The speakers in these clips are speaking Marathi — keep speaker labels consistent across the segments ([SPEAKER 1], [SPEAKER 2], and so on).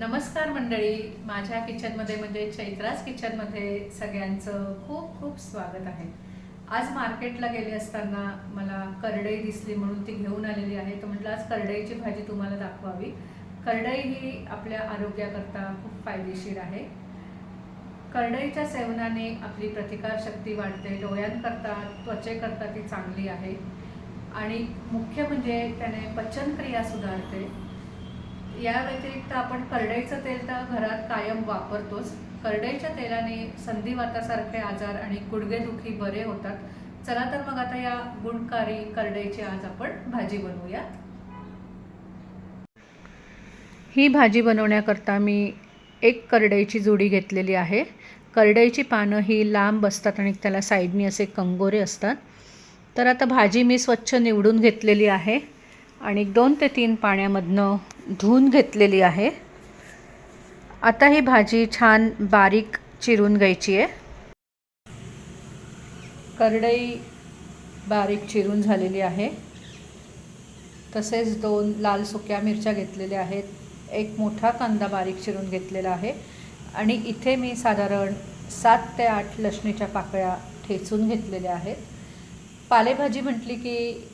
[SPEAKER 1] नमस्कार मंडळी. माझ्या किचनमध्ये म्हणजे चैत्रास किचनमध्ये सगळ्यांचं खूप खूप स्वागत आहे. आज मार्केटला गेले असताना मला करडई दिसली म्हणून ती घेऊन आलेली आहे. तर म्हटलं आज करडईची भाजी तुम्हाला दाखवावी. करडई ही आपल्या आरोग्याकरता खूप फायदेशीर आहे. करडईच्या सेवनाने आपली प्रतिकारशक्ती वाढते. डोळ्यांकरता त्वचेकरता ती चांगली आहे. आणि मुख्य म्हणजे त्याने पचनक्रिया सुधारते. या व्यतिरिक्त आपण करडईचं तेल तर घरात कायम वापरतोच. करडईच्या तेलाने संधिवातासारखे आजार आणि गुडघेदुखी बरे होतात. चला तर मग आता या गुणकारी करडईची आज आपण भाजी बनवूया. ही भाजी बनवण्याकरता मी एक करडईची जोडी घेतलेली आहे. करडईची पानं ही लांब असतात आणि त्याला साईडनी असे कंगोरे असतात. तर आता भाजी मी स्वच्छ निवडून घेतलेली आहे. आणि दोन ते तीन पाण्यामधनं धुवून घेतलेली आहे. आता ही भाजी छान बारीक चिरून घ्यायची आहे. करडई बारीक चिरून झालेली आहे. तसेच दोन लाल सुक्या मिरच्या घेतलेल्या आहेत. एक मोठा कांदा बारीक चिरून घेतलेला आहे. आणि इथे मी साधारण सात ते आठ लसणीच्या पाकळ्या ठेचून घेतलेल्या आहेत. पालेभाजी म्हटली की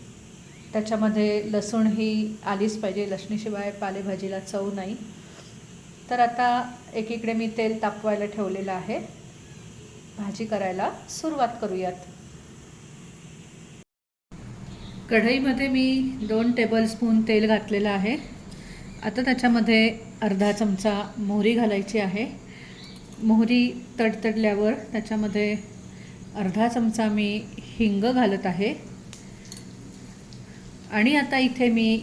[SPEAKER 1] त्याच्यामध्ये लसूण ही आलीच पाहिजे. लसणीशिवाय पालेभाजीला चव नाही. तर आता एकीकडे मी तेल तापवायला ठेवलेलं आहे. भाजी करायला सुरुवात करूयात. कढईमध्ये मी दोन टेबलस्पून तेल घातलेलं आहे. आता त्याच्यामध्ये अर्धा चमचा मोहरी घालायची आहे. मोहरी तडतडल्यावर त्याच्यामध्ये अर्धा चमचा मी हिंग घालत आहे. आणि आता इथे मी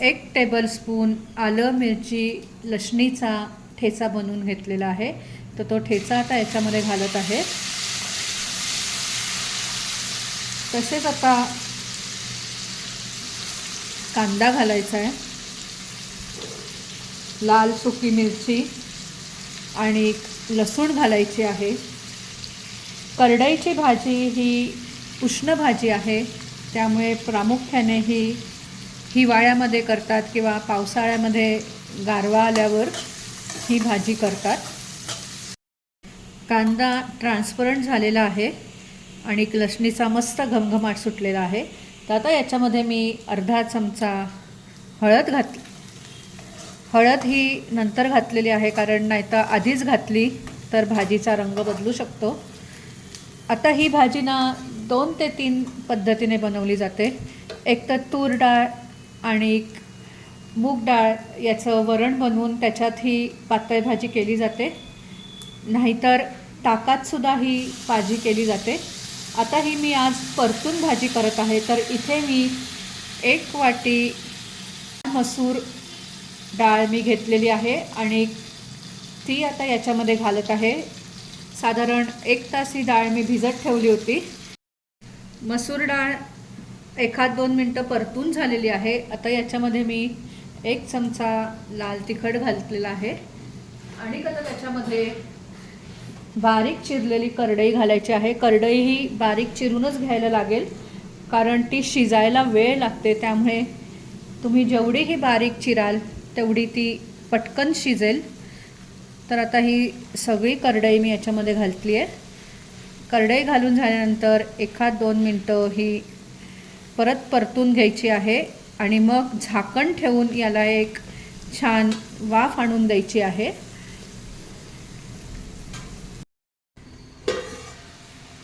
[SPEAKER 1] एक टेबलस्पून आलं मिरची लसणीचा ठेचा बनवून घेतलेला आहे. तर तो ठेचा आता याच्यामध्ये घालत आहे. तसेच आता कांदा घालायचा आहे. लाल सुकी मिरची आणि लसूण घालायची आहे. करडईची भाजी ही उष्ण भाजी आहे. त्यामुळे प्रामुख्याने ही हिवाळ्यामध्ये करतात किंवा पावसाळ्यामध्ये गारवा आल्यावर ही भाजी करतात. कांदा ट्रान्सपरंट झालेला आहे आणि लसणीचा मस्त घमघमाट सुटलेला आहे. तर आता याच्यामध्ये मी अर्धा चमचा हळद घातली. हळद ही नंतर घातलेली आहे कारण नाहीतर आधीच घातली तर भाजीचा रंग बदलू शकतो. आता ही भाजी ना दोन ते तीन पद्धतीने बनवली जाते. एक तर तूर डाळ आणि मूग डाळ याचं वरण बनवून त्याच्यात ही पातळ भाजी केली जाते. नाहीतर ताकातसुद्धा ही भाजी केली जाते. आता ही मी आज परतून भाजी करत आहे. तर इथे मी एक वाटी मसूर डाळ मी घेतलेली आहे आणि ती आता याच्यामध्ये घालत आहे. साधारण एक तास ही डाळ मी भिजत ठेवली होती. मसूर डाळ एखाद दोन मिनटं परतून झालेली आहे. आता याच्यामध्ये मी एक चमचा लाल तिखट घातलेला आहे. आणि आता त्याच्यामध्ये बारीक चिरलेली करडई घालायची आहे. करडई ही बारीक चिरूनच घ्यायला लागेल कारण ती शिजायला वेळ लागते. त्यामुळे तुम्ही जेवढी ही बारीक चिराल तेवढी ती पटकन शिजेल. तर आता ही सगळी करडई मी याच्यामध्ये घातली आहे. करडई घालून झाल्यानंतर एखाद दोन मिनटं ही परत परतून घ्यायची आहे आणि मग झाकण ठेवून याला एक छान वाफ आणून द्यायची आहे.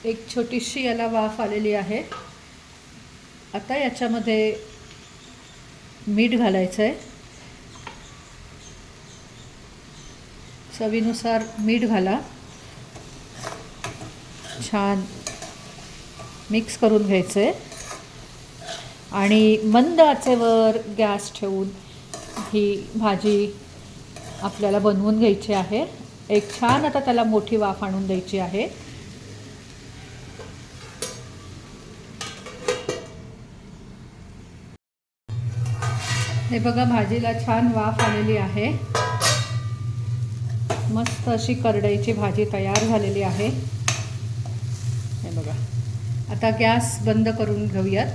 [SPEAKER 1] एक छोटीशी याला वाफ आलेली आहे. आता याच्यामध्ये मीठ घालायचं आहे चवीनुसार मीठ घाला. छान मिक्स करून घ्यायचं आहे आणि मंद आचेवर गॅस ठेवून ही भाजी आपल्याला बनवून घ्यायची आहे. एक छान आता त्याला मोठी वाफ आणून द्यायची आहे. हे बघा भाजीला छान वाफ आलेली आहे. मस्त अशी करडईची भाजी तयार झालेली आहे. हे बघा. आता गॅस बंद करून घेऊयात.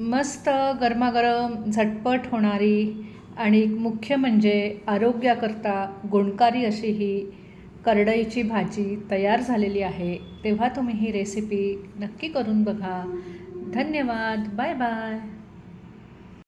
[SPEAKER 1] मस्त गरमागरम झटपट होणारी आणि मुख्य म्हणजे आरोग्याकरता गुणकारी अशी ही करडईची भाजी तयार झालेली आहे. तेव्हा तुम्ही ही रेसिपी नक्की करून बघा. धन्यवाद. Bye bye.